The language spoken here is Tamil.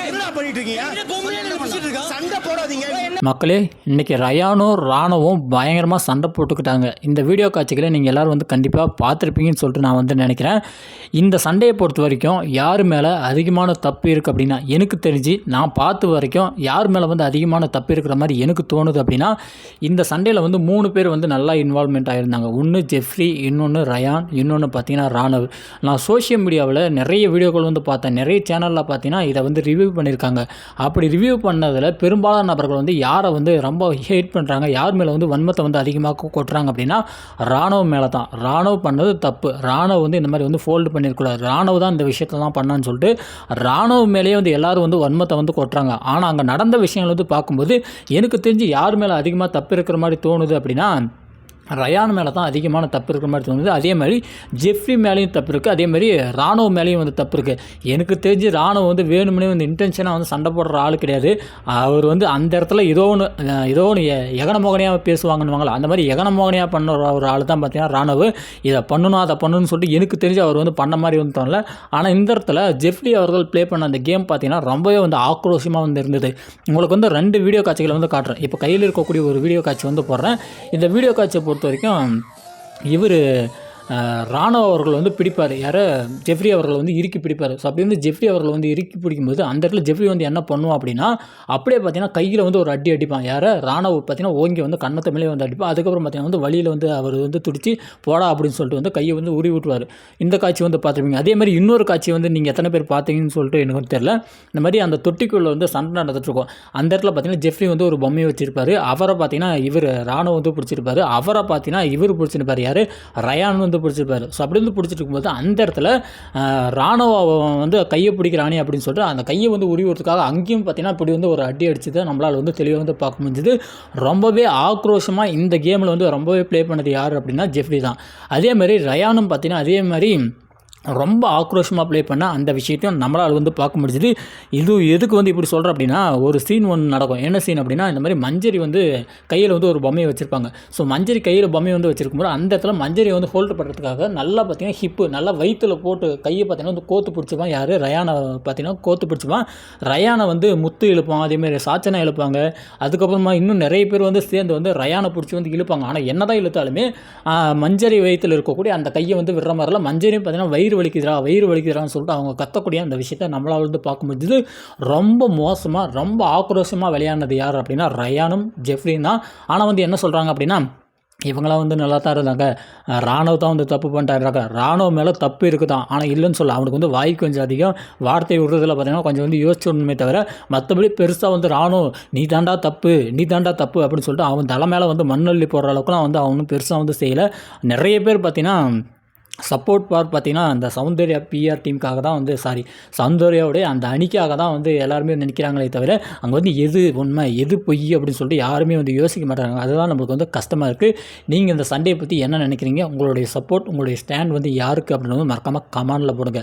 என்னடா பண்ணிட்டு இருக்கீங்க? சண்டை போடாதீங்க. மக்களே இன்றைக்கி ரயானும் ராணுவம் பயங்கரமாக சண்டை போட்டுக்கிட்டாங்க. இந்த வீடியோ காட்சிகளை நீங்கள் எல்லோரும் வந்து கண்டிப்பாக பார்த்துருப்பீங்கன்னு சொல்லிட்டு நான் வந்து நினைக்கிறேன். இந்த சண்டையை பொறுத்த வரைக்கும் யார் மேலே அதிகமான தப்பு இருக்குது அப்படின்னா எனக்கு தெரிஞ்சு நான் பார்த்த வரைக்கும் யார் மேலே வந்து அதிகமான தப்பு இருக்கிற மாதிரி எனக்கு தோணுது அப்படின்னா இந்த சண்டையில் வந்து மூணு பேர் வந்து நல்லா இன்வால்மெண்ட் ஆகியிருந்தாங்க ஒன்று ஜெஃப்ரி இன்னொன்று ரயான் இன்னொன்று பார்த்தீங்கன்னா ராணவ். நான் சோஷியல் மீடியாவில் நிறைய வீடியோக்கள் வந்து பார்த்தேன். நிறைய சேனலில் பார்த்தீங்கன்னா இதை வந்து ரிவ்யூ பண்ணியிருக்காங்க. அப்படி ரிவ்யூ பண்ணதில் பெரும்பாலான நபர்கள் வந்து யார் யாரை வந்து ரொம்ப ஹேட் பண்ணுறாங்க யார் மேலே வந்து வன்மத்தை வந்து அதிகமாக கொட்டுறாங்க அப்படின்னா ராணுவம் மேலே தான் ராணுவ பண்ணது தப்பு. ராணுவ வந்து இந்த மாதிரி வந்து ஃபோல்டு பண்ணியிருக்கூடாது ராணுவ தான் இந்த விஷயத்தெல்லாம் பண்ணான்னு சொல்லிட்டு ராணுவ மேலேயே வந்து எல்லாரும் வந்து வன்மத்தை வந்து கொட்டுறாங்க. ஆனால் அங்கே நடந்த விஷயங்கள் வந்து பார்க்கும்போது எனக்கு தெரிஞ்சு யார் மேலே அதிகமாக தப்பு இருக்கிற மாதிரி தோணுது அப்படின்னா ரயான் மேலே தான் அதிகமான தப்பு இருக்கிற மாதிரி தோணுது. அதே மாதிரி ஜெஃப்ரி மேலேயும் தப்பு இருக்குது அதே மாதிரி ராணுவ மேலேயும் வந்து தப்பு இருக்குது எனக்கு தெரிஞ்சு ராணுவம் வந்து வேணும்னே வந்து இன்டென்ஷனாக வந்து சண்டை போடுற ஆள் கிடையாது. அவர் வந்து அந்த இடத்துல ஏதோ ஒன்று ஏதோ ஒன்று எகன மோகனையாக பேசுவாங்கன்னுவாங்களா அந்த மாதிரி எகனமோகனையாக பண்ண ஒரு ஒரு ஆள் தான் பார்த்தீங்கன்னா ராணுவ. இதை பண்ணணும் அதை பண்ணணும்னு சொல்லிட்டு எனக்கு தெரிஞ்சு அவர் வந்து பண்ண மாதிரி வந்து தோணல. ஆனால் இந்த இடத்துல ஜெஃப்ரி அவர்கள் ப்ளே பண்ண அந்த கேம் பார்த்தீங்கன்னா ரொம்பவே வந்து ஆக்ரோஷமாக வந்து இருந்தது. உங்களுக்கு வந்து ரெண்டு வீடியோ காட்சிகளை வந்து காட்டுறேன். இப்போ கையில் இருக்கக்கூடிய ஒரு வீடியோ காட்சி வந்து போடுறேன். இந்த வீடியோ காட்சியை பொறுத்த பொறுத்த வரைக்கும் இவர் ராணுவ அவர்கள் வந்து பிடிப்பார். யாரை? ஜெஃப்ரி அவர்கள் வந்து இறுக்கி பிடிப்பார். ஸோ அப்படி வந்து ஜெஃப்ரி அவர்கள் வந்து இறுக்கி பிடிக்கும்போது அந்த இடத்துல ஜெஃப்ரி வந்து என்ன பண்ணுவோம் அப்படின்னா அப்படியே பார்த்தீங்கன்னா கையில் வந்து ஒரு அடி அடிப்பான். யாரை? ராணுவ பார்த்தீங்கன்னா ஓங்கி வந்து கண்ணத்தை மேலே வந்து அடிப்பான். அதுக்கப்புறம் பார்த்தீங்கன்னா வந்து வழியில் வந்து அவர் வந்து துடிச்சு போடா அப்படின்னு சொல்லிட்டு வந்து கையை வந்து உருவி விட்டுவார் இந்த காட்சி வந்து பார்த்துருப்பீங்க. அதே மாதிரி இன்னொரு காட்சி வந்து நீங்கள் எத்தனை பேர் பார்த்தீங்கன்னு சொல்லிட்டு எனக்கு வந்து தெரியல. இந்த மாதிரி அந்த தொட்டிக்குள்ளே வந்து சண்டை நடந்துட்டுருக்கோம் அந்த இடத்துல பார்த்தீங்கன்னா ஜெஃப்ரி வந்து ஒரு பொம்மையை வச்சிருப்பார். அவரை பார்த்தீங்கன்னா இவர் ராணுவ வந்து பிடிச்சிருப்பாரு. அவரை பார்த்தீங்கன்னா இவர் பிடிச்சிருப்பார். யார்? ரயான் வந்து பிடிச்சிருப்பாரு. ஸோ அப்படி வந்து பிடிச்சிட்டு இருக்கும்போது அந்த இடத்துல ராணுவம் ராணுவ வந்து கையை பிடிக்கிறானே அப்படின்னு சொல்லிட்டு அந்த கையை வந்து உரிவுறதுக்காக அங்கேயும் பார்த்தீங்கன்னா இப்படி வந்து ஒரு அடி அடிச்சதை நம்மளால் வந்து தெளிவாக வந்து பார்க்க முடிஞ்சது. ரொம்பவே ஆக்ரோஷமாக இந்த கேமில் வந்து ரொம்பவே ப்ளே பண்ணது யார் அப்படின்னா ஜெஃப்ரி தான். அதே மாதிரி ரயானும் பார்த்தீங்கன்னா அதே மாதிரி ரொம்ப ஆக்ரோஷமாக ப்ளே பண்ண அந்த விஷயத்தையும் நம்மளால் வந்து பார்க்க முடிஞ்சுது. இது எதுக்கு வந்து இப்படி சொல்கிறேன் அப்படின்னா ஒரு சீன் ஒன்று நடக்கும். என்ன சீன் அப்படின்னா இந்த மாதிரி மஞ்சரி வந்து கையில் வந்து ஒரு பொம்மையை வச்சுருப்பாங்க. ஸோ மஞ்சரி கையில் பொம்மையை வந்து வச்சிருக்கும்போது அந்த இடத்துல மஞ்சரி வந்து ஹோல்டு பண்ணுறதுக்காக நல்லா பார்த்தீங்கன்னா ஹிப்பு நல்லா வயிற்றில் போட்டு கையை பார்த்தீங்கன்னா வந்து கோத்து பிடிச்சிப்பான் யார்? ரயானை பார்த்தீங்கன்னா கோத்து பிடிச்சிப்பான். ரயானை வந்து முத்து இழுப்பான் அதேமாதிரி சாச்சனை இழுப்பாங்க. அதுக்கப்புறமா இன்னும் நிறைய பேர் வந்து சேர்ந்து வந்து ரயானை பிடிச்சி வந்து இழுப்பாங்க. ஆனால் என்ன தான் இழுத்தாலுமே மஞ்சரி வயிற்றில் இருக்கக்கூடிய அந்த கையை வந்து விடுற மாதிரிலாம் மஞ்சரியும் பார்த்தீங்கன்னா வயிறு வயிறு வலிக்குதுரா வயிறு வலிக்குதுரான்னு சொல்லிட்டு அவங்க கத்தக்கூடிய அந்த விஷயத்தை நம்மளால் வந்து பார்க்க முடிஞ்சது ரொம்ப மோசமாக ரொம்ப ஆக்ரோஷமாக விளையாடினது யார் அப்படின்னா ரயானும் ஜெஃப்ரியும் தான். ஆனால் வந்து என்ன சொல்கிறாங்க அப்படின்னா இவங்களாம் வந்து நல்லா தான் இருந்தாங்க. ராணுவ தான் வந்து தப்பு பண்ணிட்டாங்க ராணுவ மேலே தப்பு இருக்குதான். ஆனால் இல்லைன்னு சொல்ல அவனுக்கு வந்து வாய் கொஞ்சம் அதிகம். வார்த்தை விடுறதுல பார்த்தீங்கன்னா கொஞ்சம் வந்து யோசிச்சுடணுமே தவிர மற்றபடி பெருசாக வந்து ராணுவம் நீ தாண்டா தப்பு நீ தாண்டா தப்பு அப்படின்னு சொல்லிட்டு அவன் தலை மேலே வந்து மண்ணள்ளி போடுற அளவுக்குலாம் வந்து அவனும் பெருசாக வந்து செய்யலை. நிறைய பேர் பார்த்தீங்கன்னா சப்போர்ட் பார் பார்த்தீங்கன்னா அந்த சௌந்தர்யா பிஆர் டீமுக்காக தான் வந்து சாரி சௌந்தர்யாவுடைய அந்த அணிக்காக தான் வந்து எல்லாருமே நினைக்கிறாங்களே தவிர அங்கே வந்து எது உண்மை எது பொய் அப்படின்னு சொல்லிட்டு யாருமே வந்து யோசிக்க மாட்டாங்க. அதுதான் நம்மளுக்கு வந்து கஷ்டமாக இருக்குது நீங்கள் இந்த சண்டையை பற்றி என்ன நினைக்கிறீங்க? உங்களுடைய சப்போர்ட் உங்களுடைய ஸ்டாண்ட் வந்து யாருக்கு அப்படின்னு வந்து மறக்காமல் கமானில் போடுங்க.